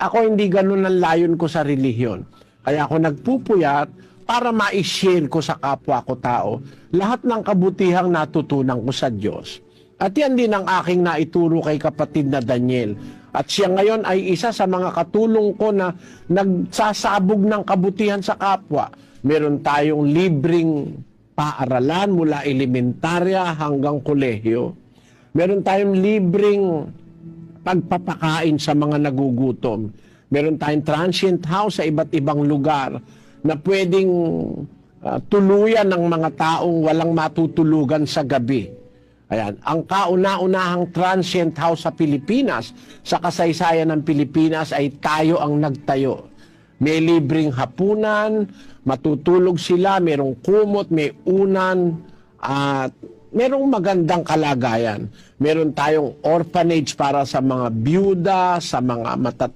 Ako hindi ganun ang layon ko sa relihiyon. Kaya ako nagpupuyat para ma-share ko sa kapwa ko tao lahat ng kabutihang natutunan ko sa Diyos. At yan din ang aking naituro kay kapatid na Daniel. At siya ngayon ay isa sa mga katulong ko na nagsasabog ng kabutihan sa kapwa. Meron tayong libreng paaralan mula elementarya hanggang kolehiyo. Meron tayong libreng pagpapakain sa mga nagugutom. Meron tayong transient house sa iba't ibang lugar na pwedeng ah, tuluyan ng mga taong walang matutulugan sa gabi. Ayan, ang kauna-unahang transient house sa Pilipinas, sa kasaysayan ng Pilipinas ay tayo ang nagtayo. May libreng hapunan, matutulog sila, merong kumot, may unan, at merong magandang kalagayan. Meron tayong orphanage para sa mga byuda, sa mga matatanda